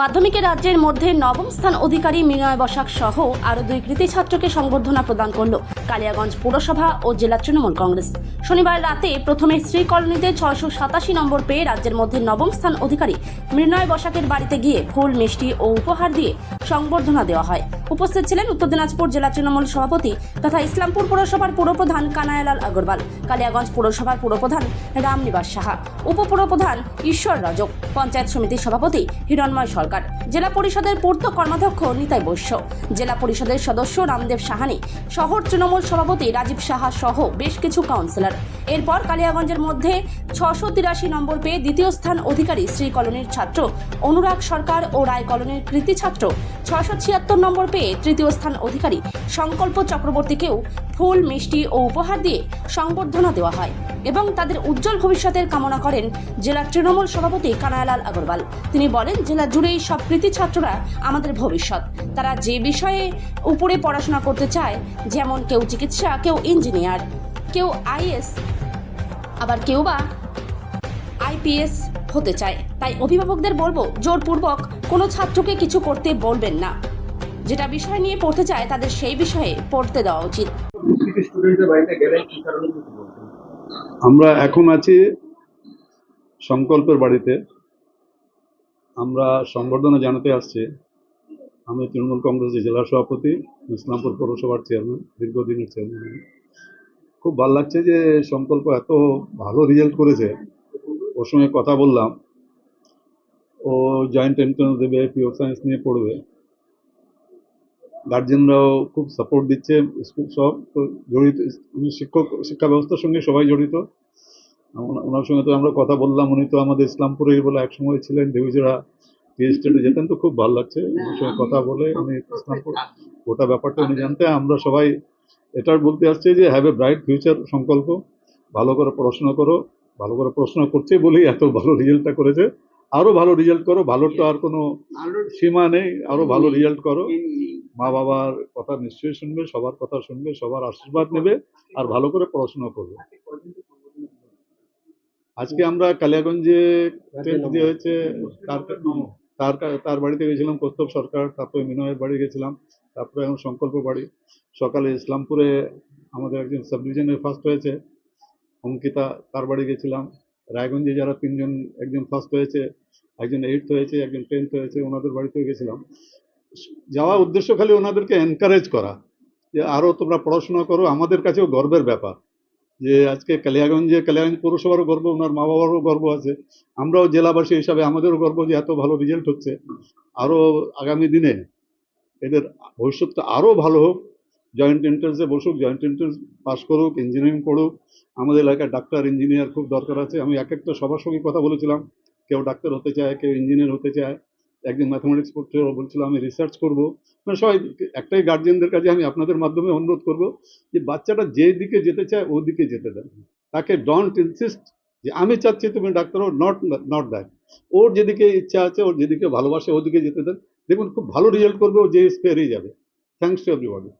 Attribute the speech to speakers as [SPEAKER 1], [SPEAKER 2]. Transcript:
[SPEAKER 1] মাধ্যমিকে রাজ্যের মধ্যে নবম স্থান অধিকারী মিনয় বসাক সহ আরও দুই কৃতি ছাত্রকে সংবর্ধনা প্রদান করল কালিয়াগঞ্জ পুরসভা ও জেলা তৃণমূল কংগ্রেস। শনিবার রাতে প্রথমে শ্রী কলোনিতে ছয়শো সাতাশি নম্বর পেয়ে রাজ্যের মধ্যে নবম স্থান অধিকারী মৃণয় বসাকের বাড়িতে গিয়ে ফুল, মিষ্টি ও উপহার দিয়ে সংবর্ধনা দেওয়া হয়। উপস্থিত ছিলেন উত্তর দিনাজপুর জেলা তৃণমূল সভাপতি তথা ইসলামপুর পুরসভার পুরপ্রধান কানায়ালাল আগরওয়াল, কালিয়াগঞ্জ পুরসভার পুরপ্রধান রামনিবাস সাহা, উপপুরপ্রধান ঈশ্বর রজক, পঞ্চায়েত সমিতির সভাপতি হিরণময় সরকার। জেলা পরিষদের পূর্ত কর্মাধ্যক্ষ নিতাই বৈশ্য। জেলা পরিষদের সদস্য রামদেব সাহানি, শহর তৃণমূল সভাপতি রাজীব সাহা সহ বেশ কিছু কাউন্সিলর। এরপর কালিয়াগঞ্জের মধ্যে ছশো তিরাশি নম্বর পেয়ে দ্বিতীয় স্থান অধিকারী শ্রী কলোনির ছাত্র অনুরাগ সরকার ও রায় কলোনির কৃতি ছাত্র। ছশো ছিয়াত্তর নম্বর পেয়ে তৃতীয় স্থান অধিকারী সংকল্প চক্রবর্তীকেও ফুল, মিষ্টি ও উপহার দিয়ে সংবর্ধনা দেওয়া হয় এবং তাদের উজ্জ্বল ভবিষ্যতের কামনা করেন জেলা তৃণমূল সভাপতি কানায়ালাল আগরওয়াল। তিনি বলেন, জেলা জুড়েই সব কৃতি ছাত্ররা আমাদের ভবিষ্যৎ। তারা যে বিষয়ে উপরে পড়াশোনা করতে চায়, যেমন কেউ চিকিৎসা, কেউ ইঞ্জিনিয়ার, কেউ আইএস, আবার কেউ বা আইপিএস হতে চায়। তাই অভিভাবকদের বলব, জোরপূর্বক কোনো ছাত্রকে কিছু করতে বলবেন না। যেটা বিষয় নিয়ে পড়তে চায় তাদের সেই বিষয়ে পড়তে দেওয়া উচিত।
[SPEAKER 2] আমরা এখন আছি সংকল্পের বাড়িতে। আমরা সংবর্ধনা জানাতে আসছি। আমি তৃণমূল কংগ্রেসের জেলা সভাপতি ইসলামপুর পৌরসভার চেয়ারম্যান দীর্ঘদিনের চেয়ারম্যান। খুব ভালো লাগছে যে সংকল্প এত ভালো রেজাল্ট করেছে। ওর সঙ্গে কথা বললাম। ও জয়েন্ট এন্ট্রান্স দেবে পিওর সায়েন্স নিয়ে পড়বে। গার্জেনরাও খুব সাপোর্ট দিচ্ছে স্কুল সব জড়িত শিক্ষক শিক্ষা ব্যবস্থার সঙ্গে সবাই জড়িত। ওনার সঙ্গে তো আমরা কথা বললাম উনি তো আমাদের ইসলামপুরের বলে এক সময় ছিলেন দেউজোড়া টি স্টেটে যেতেন তো খুব ভালো লাগছে ওনার সঙ্গে কথা বলে উনি ইসলামপুর গোটা ব্যাপারটা উনি জানতে আমরা সবাই এটার বলতে আসছে যে হ্যাভ এ ব্রাইট ফিউচার সংকল্প ভালো করে পড়াশোনা করো ভালো করে পড়াশোনা করছে বলেই এত ভালো রেজাল্টটা করেছে। আরও ভালো রেজাল্ট করো ভালোর তো আর কোনো সীমা নেই আরও ভালো রেজাল্ট করো। মা বাবার কথা নিশ্চয়ই শুনবে, সবার কথা শুনবে, সবার আশীর্বাদ নেবে আর ভালো করে পড়াশোনা করবে। আজকে আমরা কালিয়াগঞ্জে হয়েছে, তার তার বাড়িতে গেছিলাম কৌস্তব সরকার, তারপরে মিনয়ের বাড়ি গেছিলাম, তারপরে এখন সংকল্প বাড়ি। সকালে ইসলামপুরে আমাদের একজন সাব ডিভিশনে ফার্স্ট হয়েছে, অঙ্কিতা, তার বাড়ি গেছিলাম। রায়গঞ্জে যারা তিনজন একজন ফার্স্ট হয়েছে, একজন এইটথ হয়েছে, একজন টেন্থ হয়েছে, ওনাদের বাড়িতেও গেছিলাম। যাওয়া উদ্দেশ্য খালি ওনাদেরকে এনকারেজ করা যে আরও তোমরা পড়াশোনা করো। আমাদের কাছেও গর্বের ব্যাপার যে আজকে কালিয়াগঞ্জে, কালিয়াগঞ্জ পৌরসভারও গর্ব, ওনার মা বাবারও গর্ব আছে। আমরাও জেলাবাসী হিসাবে আমাদেরও গর্ব যে এত ভালো রেজাল্ট হচ্ছে। আরও আগামী দিনে এদের ভবিষ্যৎটা আরও ভালো হোক। জয়েন্ট এন্ট্রান্সে বসুক জয়েন্ট এন্ট্রান্স পাস করুক ইঞ্জিনিয়ারিং পড়ুক। আমাদের এলাকায় ডাক্তার ইঞ্জিনিয়ার খুব দরকার আছে। আমি এক একটা সবার সঙ্গে কথা বলেছিলাম। কেউ ডাক্তার হতে চায়, কেউ ইঞ্জিনিয়ার হতে চায়। একজন ম্যাথামেটিক্স পড়তে বলছিল, আমি রিসার্চ করব। মানে সবাই, একটাই গার্জিয়ানদের কাছে আমি আপনাদের মাধ্যমে অনুরোধ করব যে বাচ্চাটা যে দিকে যেতে চায় ও দিকে যেতে দেন। তাকে ডন্ট ইনসিস্ট যে আমি চাচ্ছি তুমি ডাক্তার নট নট দ্যাট ওর যেদিকে ইচ্ছা আছে, ওর যেদিকে ভালোবাসে, ওদিকে যেতে দেন। দেখুন, খুব ভালো রেজাল্ট করবে ও, যে স্পেয়ারেই যাবে। Thanks to everybody